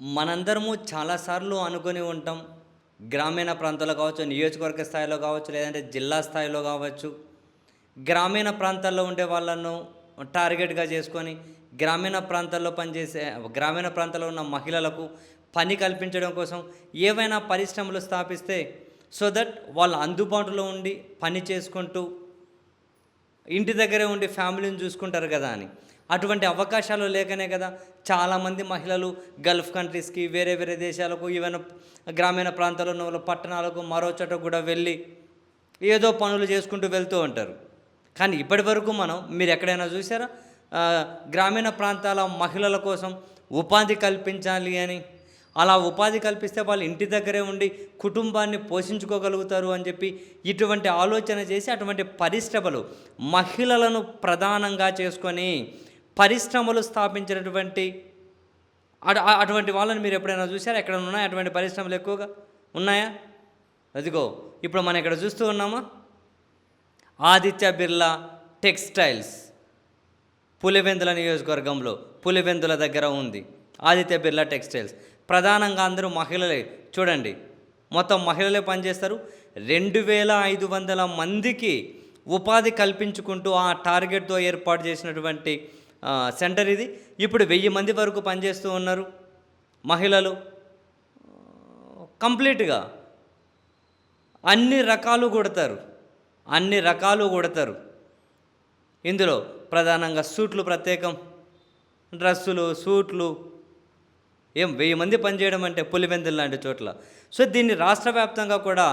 మనందరము చాలాసార్లు అనుకొని ఉంటాం గ్రామీణ ప్రాంతాల్లో కావచ్చు నియోజకవర్గ స్థాయిలో కావచ్చు లేదంటే జిల్లా స్థాయిలో కావచ్చు. గ్రామీణ ప్రాంతాల్లో ఉండే వాళ్ళను టార్గెట్గా చేసుకొని గ్రామీణ ప్రాంతాల్లో పనిచేసే గ్రామీణ ప్రాంతాల్లో ఉన్న మహిళలకు పని కల్పించడం కోసం ఏవైనా పరిశ్రమలు స్థాపిస్తే సో దట్ వాళ్ళు అందుబాటులో ఉండి పని చేసుకుంటూ ఇంటి దగ్గరే ఉండి ఫ్యామిలీని చూసుకుంటారు కదా అని. అటువంటి అవకాశాలు లేకనే కదా. చాలామంది మహిళలు గల్ఫ్ కంట్రీస్కి వేరే వేరే దేశాలకు ఈవెన్ గ్రామీణ ప్రాంతాల్లో ఉన్న పట్టణాలకు మరో చోట కూడా వెళ్ళి ఏదో పనులు చేసుకుంటూ వెళ్తూ ఉంటారు. కానీ ఇప్పటి వరకు మనం మీరు ఎక్కడైనా చూసారా గ్రామీణ ప్రాంతాల మహిళల కోసం ఉపాధి కల్పించాలి అని. అలా ఉపాధి కల్పిస్తే వాళ్ళు ఇంటి దగ్గరే ఉండి కుటుంబాన్ని పోషించుకోగలుగుతారు అని చెప్పి ఇటువంటి ఆలోచన చేసి అటువంటి పరిశ్రమలు మహిళలను ప్రధానంగా చేసుకొని పరిశ్రమలు స్థాపించినటువంటి అటు- అటువంటి వాళ్ళని మీరు ఎప్పుడైనా చూసారా ఎక్కడ ఉన్నాయా? అటువంటి పరిశ్రమలు ఎక్కువగా ఉన్నాయా? అదిగో ఇప్పుడు మనం ఇక్కడ చూస్తూ ఉన్నామా? ఆదిత్య బిర్లా టెక్స్టైల్స్ పులివెందుల నియోజకవర్గంలో పులివెందుల దగ్గర ఉంది ఆదిత్య బిర్లా టెక్స్టైల్స్. ప్రధానంగా అందరూ మహిళలే. చూడండి మొత్తం మహిళలే పనిచేస్తారు. రెండు వేల ఐదు వందల మందికి ఉపాధి కల్పించుకుంటూ ఆ టార్గెట్తో ఏర్పాటు చేసినటువంటి సెంటర్ ఇది. ఇప్పుడు వెయ్యి మంది వరకు పనిచేస్తూ ఉన్నారు మహిళలు. కంప్లీట్గా అన్ని రకాలు కొడతారు. అన్ని రకాలు కొడతారు. ఇందులో ప్రధానంగా సూట్లు ప్రత్యేకం డ్రెస్సులు సూట్లు. ఏం వెయ్యి మంది పనిచేయడం అంటే పులివెందులు లాంటి చోట్ల. సో దీన్ని రాష్ట్ర వ్యాప్తంగా కూడా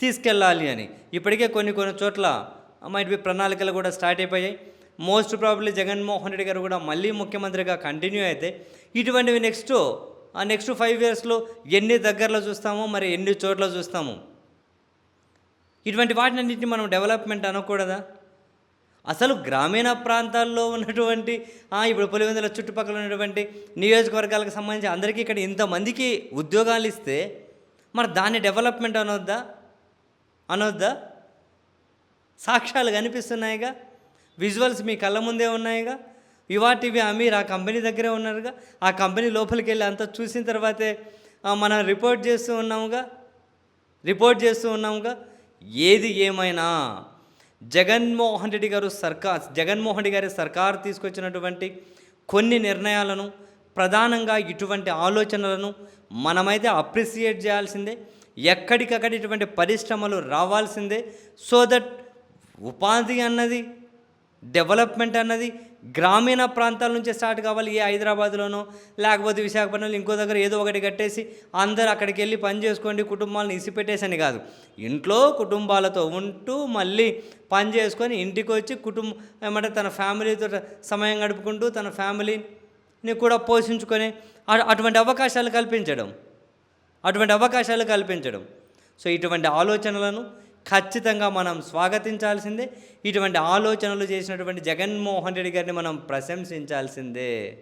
తీసుకెళ్ళాలి అని. ఇప్పటికే కొన్ని కొన్ని చోట్ల మైట్ బి ప్రణాళికలు కూడా స్టార్ట్ అయిపోయాయి. మోస్ట్ ప్రాబ్లీ జగన్మోహన్ రెడ్డి గారు కూడా మళ్ళీ ముఖ్యమంత్రిగా కంటిన్యూ అయితే ఇటువంటివి నెక్స్ట్ ఆ నెక్స్ట్ ఫైవ్ ఇయర్స్లో ఎన్ని దగ్గరలో చూస్తామో మరి ఎన్ని చోట్ల చూస్తాము? ఇటువంటి వాటినన్నింటినీ మనం డెవలప్మెంట్ అనకూడదా? అసలు గ్రామీణ ప్రాంతాల్లో ఉన్నటువంటి ఇప్పుడు పులివెందుల చుట్టుపక్కల ఉన్నటువంటి నియోజకవర్గాలకు సంబంధించి అందరికీ ఇక్కడ ఇంతమందికి ఉద్యోగాలు ఇస్తే మరి దాన్ని డెవలప్మెంట్ అనొద్దా? అనొద్దా? సాక్ష్యాలు కనిపిస్తున్నాయిగా? విజువల్స్ మీ కళ్ళ ముందే ఉన్నాయిగా. యువా టీవీ అమీర్ ఆ కంపెనీ దగ్గరే ఉన్నారుగా. ఆ కంపెనీ లోపలికి వెళ్ళి అంతా చూసిన తర్వాతే మనం రిపోర్ట్ చేస్తూ ఉన్నాముగా. రిపోర్ట్ చేస్తూ ఉన్నాముగా. ఏది ఏమైనా జగన్మోహన్ రెడ్డి గారు సర్కార్ జగన్మోహన్ రెడ్డి గారి సర్కార్ తీసుకొచ్చినటువంటి కొన్ని నిర్ణయాలను ప్రధానంగా ఇటువంటి ఆలోచనలను మనమైతే అప్రిసియేట్ చేయాల్సిందే. ఎక్కడికక్కడ ఇటువంటి పరిశ్రమలు రావాల్సిందే. సో దట్ ఉపాధి అన్నది డెవలప్మెంట్ అన్నది గ్రామీణ ప్రాంతాల నుంచే స్టార్ట్ కావాలి ఏ హైదరాబాద్లోనో లేకపోతే విశాఖపట్నంలో ఇంకో దగ్గర ఏదో ఒకటి కట్టేసి అందరు అక్కడికి వెళ్ళి పని చేసుకోండి కుటుంబాలను ఇసిపెట్టేసని కాదు. ఇంట్లో కుటుంబాలతో ఉంటూ మళ్ళీ పని చేసుకొని ఇంటికి వచ్చి కుటుంబం ఏమంటే తన ఫ్యామిలీతో సమయం గడుపుకుంటూ తన ఫ్యామిలీని కూడా పోషించుకొని అటువంటి అవకాశాలు కల్పించడం. అటువంటి అవకాశాలు కల్పించడం. సో ఇటువంటి ఆలోచనలను ఖచ్చితంగా మనం స్వాగతించాల్సిందే. ఇటువంటి ఆలోచనలు చేసినటువంటి జగన్మోహన్ రెడ్డి గారిని మనం ప్రశంసించాల్సిందే.